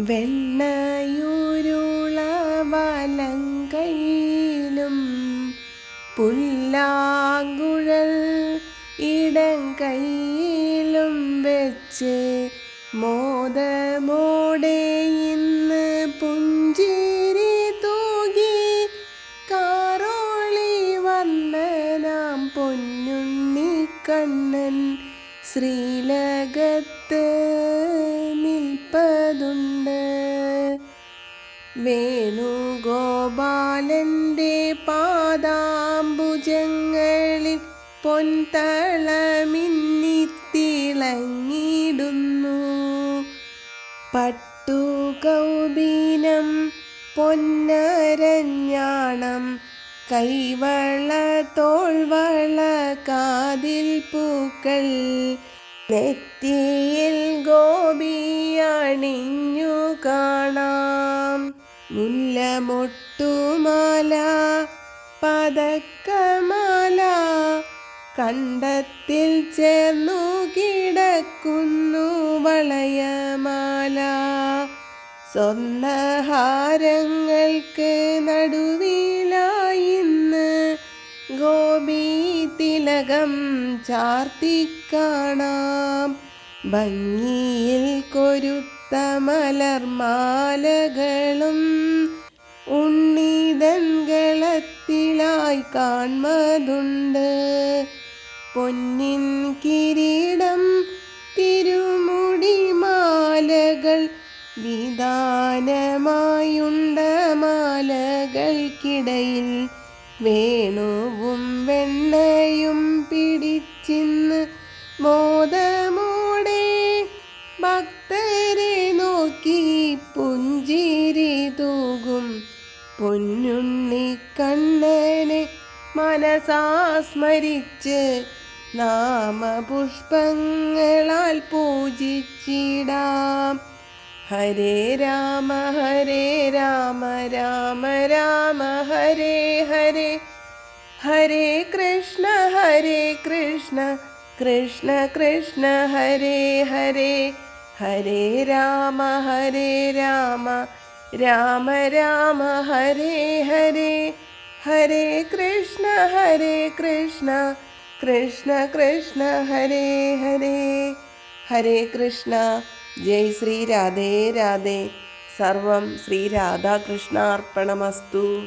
വെണ്ണയൂരുള പുല്ലാങ്കുഴൽ ഇടം വെച്ച് മോദമോടെ ഇന്ന് പുഞ്ചിരി തൂകി കാറോളി വന്നനാം പൊന്നുണ്ണി കണ്ണൻ ശ്രീലകത്ത് വേണുഗോപാലന്റെ പാദാംബുജങ്ങളിൽ പൊൻതളമിന്നിത്തിളങ്ങിടുന്നു പട്ടുകൗബീനം പൊന്നരഞ്ഞാണം കൈവള തോൾവള കാതിൽ പൂക്കൾ നെറ്റിയിൽ ഗോപിയണിഞ്ഞു കാണാം. മുല്ലമൊട്ടുമാല പതക്കമാല കണ്ടത്തിൽ ചേർന്നു കിടക്കുന്നു വളയമാല. സ്വർണഹാരങ്ങൾക്ക് നടുവിലായിന്ന് ഗോപി തിലകം ചാർത്തിക്കാണാം ഭംഗിയിൽ കൊരുത്ത മലർമാലകളും ഉണ്ണിതൻകളത്തിലായി കാൺമതുണ്ട്. പൊന്നിൻ കിരീടം തിരുമുടി മാലകൾ വിധാനമായുണ്ട മാലകൾക്കിടയിൽ വേണുവും വെണ്ണയും പിടിച്ചിന്ന് തൂകും. പൊന്നുണ്ണി കണ്ണനെ മനസാസ്മരിച്ച് നാമപുഷ്പങ്ങളാൽ പൂജിച്ചിടാം. ഹരേ രാമ ഹരേ രാമ രാമ രാമ ഹരേ ഹരേ. ഹരേ കൃഷ്ണ ഹരേ കൃഷ്ണ കൃഷ്ണ കൃഷ്ണ ഹരേ ഹരേ. ഹരേ രാമ ഹരേ രാമ രാമ രാമ ഹരേ ഹരേ. ഹരേ കൃഷ്ണ ഹരേ കൃഷ്ണ. കൃഷ്ണ കൃഷ്ണ ഹരേ ഹരേ. ഹരേ കൃഷ്ണ. ജയ് ശ്രീ രാധേ രാധേ. സർവം ശ്രീ രാധാകൃഷ്ണാർപ്പണമസ്തു.